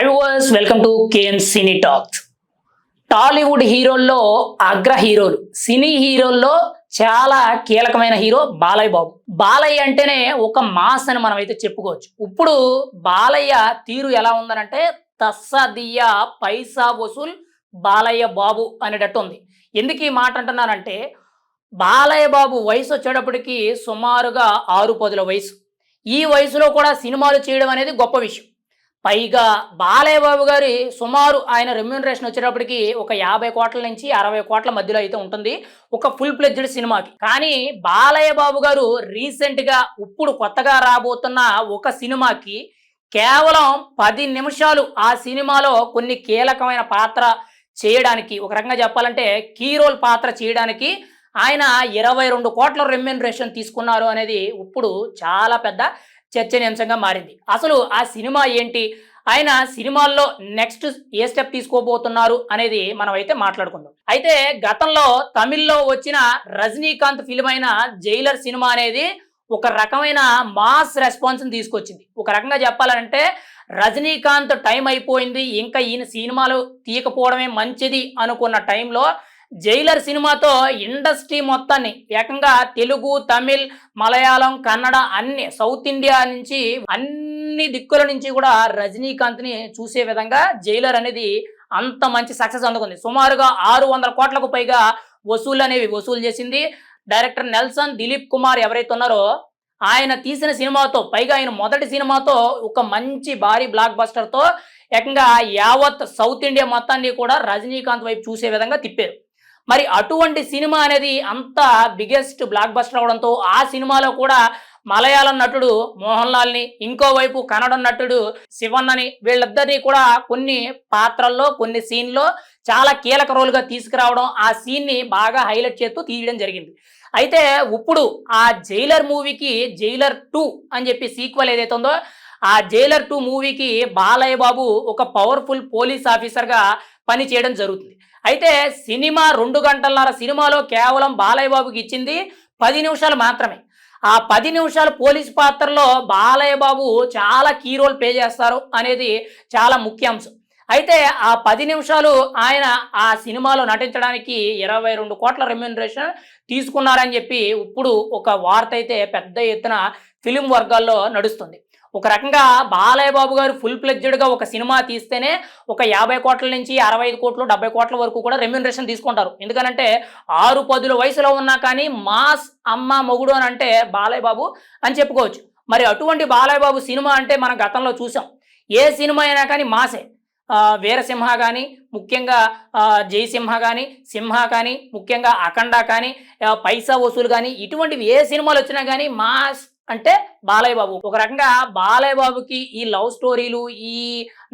Hi welcome to KM cine talks Tollywood హీరోల్లో అగ్ర హీరోలు. సినీ హీరోల్లో చాలా కీలకమైన హీరో బాలయ్య బాబు. బాలయ్య అంటేనే ఒక మాస్ అని మనం అయితే చెప్పుకోవచ్చు. ఇప్పుడు బాలయ్య తీరు ఎలా ఉందనంటే తస్సదియ్య పైసా వసూల్ బాలయ్య బాబు అనేటట్టు ఉంది. ఎందుకు ఈ మాట అంటున్నానంటే బాలయ్య బాబు వయసు వచ్చేటప్పటికి సుమారుగా ఆరు పదుల వయసు. ఈ వయసులో కూడా సినిమాలు చేయడం అనేది గొప్ప విషయం. పైగా బాలయ్య బాబు గారి సుమారు ఆయన రెమ్యూనరేషన్ వచ్చేటప్పటికి ఒక యాభై కోట్ల నుంచి అరవై కోట్ల మధ్యలో అయితే ఉంటుంది. ఒక ఫుల్ ప్లెడ్జ్డ్ సినిమాకి. కానీ బాలయ్య బాబు గారు రీసెంట్గా ఇప్పుడు కొత్తగా రాబోతున్న ఒక సినిమాకి కేవలం పది నిమిషాలు ఆ సినిమాలో కొన్ని కీలకమైన పాత్ర చేయడానికి ఒక రకంగా చెప్పాలంటే కీ రోల్ పాత్ర చేయడానికి ఆయన ఇరవై రెండు కోట్ల రెమ్యూనరేషన్ తీసుకున్నారు అనేది ఇప్పుడు చాలా పెద్ద చర్చనీయాంశంగా మారింది. అసలు ఆ సినిమా ఏంటి? ఆయన సినిమాల్లో నెక్స్ట్ ఏ స్టెప్ తీసుకోబోతున్నారు అనేది మనం అయితే మాట్లాడుకుందాం. అయితే గతంలో తమిళ్ళో వచ్చిన రజనీకాంత్ ఫిలిం అయిన జైలర్ సినిమా అనేది ఒక రకమైన మాస్ రెస్పాన్స్ తీసుకొచ్చింది. ఒక రకంగా చెప్పాలంటే రజనీకాంత్ టైం అయిపోయింది. ఇంకా ఈయన సినిమాలు తీయకపోవడమే మంచిది అనుకున్న టైంలో జైలర్ సినిమాతో ఇండస్ట్రీ మొత్తాన్ని ఏకంగా తెలుగు తమిళ్ మలయాళం కన్నడ అన్ని సౌత్ ఇండియా నుంచి అన్ని దిక్కుల నుంచి కూడా రజనీకాంత్ని చూసే విధంగా జైలర్ అనేది అంత మంచి సక్సెస్ అందుకుంది. సుమారుగా ఆరు వందల కోట్లకు పైగా వసూలు అనేవి వసూలు చేసింది. డైరెక్టర్ నెల్సన్ దిలీప్ కుమార్ ఎవరైతే ఉన్నారో ఆయన తీసిన సినిమాతో పైగా ఆయన మొదటి సినిమాతో ఒక మంచి భారీ బ్లాక్ బస్టర్తో ఏకంగా యావత్ సౌత్ ఇండియా మొత్తాన్ని కూడా రజనీకాంత్ వైపు చూసే విధంగా తిప్పారు. మరి అటువంటి సినిమా అనేది అంత బిగ్గెస్ట్ బ్లాక్ బస్టర్ అవడంతో ఆ సినిమాలో కూడా మలయాళం నటుడు మోహన్ లాల్ని ఇంకోవైపు కన్నడ నటుడు శివన్నని వీళ్ళిద్దరినీ కూడా కొన్ని పాత్రల్లో కొన్ని సీన్లో చాలా కీలక రోల్గా తీసుకురావడం ఆ సీన్ని బాగా హైలైట్ చేస్తూ తీయడం జరిగింది. అయితే ఇప్పుడు ఆ జైలర్ మూవీకి జైలర్ టూ అని చెప్పి సీక్వెల్ ఏదైతే ఉందో ఆ జైలర్ టూ మూవీకి బాలయ్య బాబు ఒక పవర్ఫుల్ పోలీస్ ఆఫీసర్గా పని చేయడం జరుగుతుంది. అయితే సినిమా రెండు గంటలన్నర సినిమాలో కేవలం బాలయ్య బాబుకి ఇచ్చింది పది నిమిషాలు మాత్రమే. ఆ పది నిమిషాలు పోలీస్ పాత్రలో బాలయ్య బాబు చాలా కీ రోల్ ప్లే చేస్తారు అనేది చాలా ముఖ్యాంశం అయితే ఆ పది నిమిషాలు ఆయన ఆ సినిమాలో నటించడానికి ఇరవై రెండు కోట్ల రెమ్యూనరేషన్ తీసుకున్నారని చెప్పి ఇప్పుడు ఒక వార్త అయితే పెద్ద ఎత్తున ఫిలిం వర్గాల్లో నడుస్తుంది. ఒక రకంగా బాలయ్య బాబు గారు ఫుల్ ప్లెడ్జెడ్గా ఒక సినిమా తీస్తేనే ఒక యాభై కోట్ల నుంచి అరవై ఐదు కోట్లు డెబ్బై కోట్ల వరకు కూడా రెమ్యూనరేషన్ తీసుకుంటారు. ఎందుకనంటే ఆరు పదుల వయసులో ఉన్నా కానీ మాస్ అమ్మ మొగుడు అని అంటే బాలయ్య బాబు అని చెప్పుకోవచ్చు. మరి అటువంటి బాలయ్య బాబు సినిమా అంటే మనం గతంలో చూసాం. ఏ సినిమా అయినా కానీ మాసే. వీరసింహ కానీ ముఖ్యంగా జయసింహ కానీ సింహ కానీ ముఖ్యంగా అఖండ కానీ పైసా వసూలు కానీ ఇటువంటివి ఏ సినిమాలు వచ్చినా కానీ మాస్ అంటే బాలయ్య బాబు ఒక రకంగా బాలయ్య బాబుకి ఈ లవ్ స్టోరీలు ఈ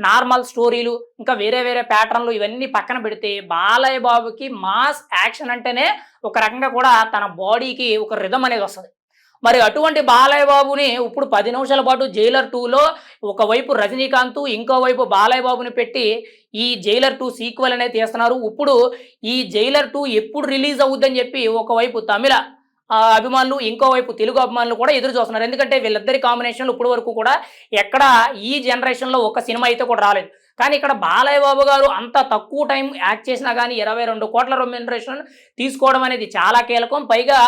నార్మల్ స్టోరీలు ఇంకా వేరే వేరే ప్యాటర్న్లు ఇవన్నీ పక్కన పెడితే బాలయ్య బాబుకి మాస్ యాక్షన్ అంటేనే ఒక రకంగా కూడా తన బాడీకి ఒక రిధం అనేది వస్తుంది. మరి అటువంటి బాలయ్య బాబుని ఇప్పుడు పది నిమిషాల పాటు జైలర్ టూలో ఒకవైపు రజనీకాంత్ ఇంకోవైపు బాలయ్య బాబుని పెట్టి ఈ జైలర్ టూ సీక్వెల్ అనేది తీస్తున్నారు. ఇప్పుడు ఈ జైలర్ టూ ఎప్పుడు రిలీజ్ అవుద్దని చెప్పి ఒకవైపు తమిళ అభిమానులు ఇంకోవైపు తెలుగు అభిమానులు కూడా ఎదురు చూస్తున్నారు. ఎందుకంటే వీళ్ళిద్దరి కాంబినేషన్లు ఇప్పటి వరకు కూడా ఎక్కడ ఈ జనరేషన్లో ఒక సినిమా అయితే కూడా రాలేదు. కానీ ఇక్కడ బాలయ్య బాబు గారు అంత తక్కువ టైం యాక్ట్ చేసినా కానీ ఇరవై రెండు కోట్ల రెమ్యూనరేషన్ తీసుకోవడం అనేది చాలా కీలకం. పైగా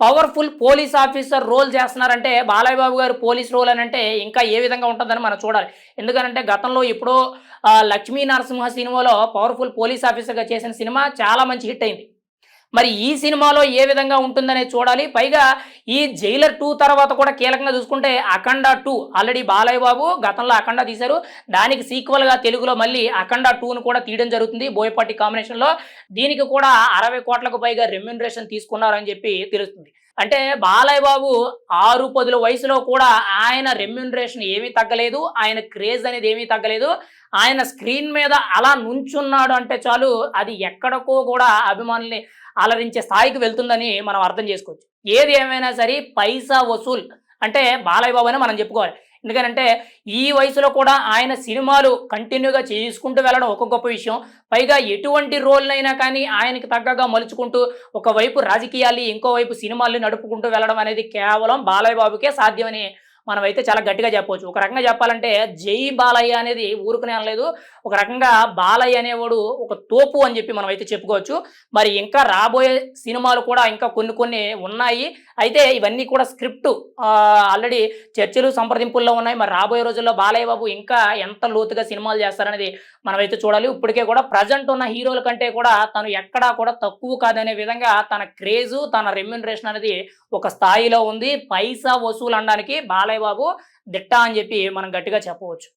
పవర్ఫుల్ పోలీస్ ఆఫీసర్ రోల్ చేస్తున్నారంటే బాలయ్య బాబు గారు పోలీస్ రోల్ అని అంటే ఇంకా ఏ విధంగా ఉంటుందని మనం చూడాలి. ఎందుకంటే గతంలో ఎప్పుడో లక్ష్మీ నరసింహ సినిమాలో పవర్ఫుల్ పోలీస్ ఆఫీసర్గా చేసిన సినిమా చాలా మంచి హిట్ అయింది. మరి ఈ సినిమాలో ఏ విధంగా ఉంటుందనే చూడాలి. పైగా ఈ జైలర్ టూ తర్వాత కూడా కీలకంగా చూసుకుంటే అఖండ టూ ఆల్రెడీ బాలయ్య బాబు గతంలో అఖండ తీశారు. దానికి సీక్వల్గా తెలుగులో మళ్ళీ అఖండ టూను కూడా తీయడం జరుగుతుంది. బోయపాటి కాంబినేషన్లో దీనికి కూడా అరవై కోట్లకు పైగా రెమ్యూనరేషన్ తీసుకున్నారని చెప్పి తెలుస్తుంది. అంటే బాలయ్య బాబు ఆరు పదుల వయసులో కూడా ఆయన రెమ్యూనరేషన్ ఏమీ తగ్గలేదు. ఆయన క్రేజ్ అనేది ఏమీ తగ్గలేదు. ఆయన స్క్రీన్ మీద అలా నుంచున్నాడు అంటే చాలు. అది ఎక్కడికో కూడా అభిమానుల్ని అలరించే స్థాయికి వెళ్తుందని మనం అర్థం చేసుకోవచ్చు. ఏది ఏమైనా సరే పైసా వసూల్ అంటే బాలయ్య బాబు అని మనం చెప్పుకోవాలి. ఎందుకంటే ఈ వయసులో కూడా ఆయన సినిమాలు కంటిన్యూగా చేసుకుంటూ వెళ్ళడం ఒక గొప్ప విషయం. పైగా ఎటువంటి రోల్నైనా కానీ ఆయనకి తగ్గగా మలుచుకుంటూ ఒకవైపు రాజకీయాలు ఇంకోవైపు సినిమాలు నడుపుకుంటూ వెళ్ళడం అనేది కేవలం బాలయ్య బాబుకే సాధ్యమని మనమైతే చాలా గట్టిగా చెప్పవచ్చు. ఒక రకంగా చెప్పాలంటే జై బాలయ్య అనేది ఊరుకునే అనలేదు ఒక రకంగా బాలయ్య అనేవాడు ఒక తోపు అని చెప్పి మనం అయితే చెప్పుకోవచ్చు. మరి ఇంకా రాబోయే సినిమాలు కూడా ఇంకా కొన్ని కొన్ని ఉన్నాయి. అయితే ఇవన్నీ కూడా స్క్రిప్ట్ ఆల్రెడీ చర్చలు సంప్రదింపుల్లో ఉన్నాయి. మరి రాబోయే రోజుల్లో బాలయ్య బాబు ఇంకా ఎంత లోతుగా సినిమాలు చేస్తారనేది మనమైతే చూడాలి. ఇప్పటికే కూడా ప్రజెంట్ ఉన్న హీరోల కంటే కూడా తను ఎక్కడా కూడా తక్కువ కాదనే విధంగా తన క్రేజు తన రెమ్యునరేషన్ అనేది ఒక స్థాయిలో ఉంది. పైసా వసూలు అనడానికి బాలయ్య బాబు దిట్ట అని చెప్పి మనం గట్టిగా చెప్పవచ్చు.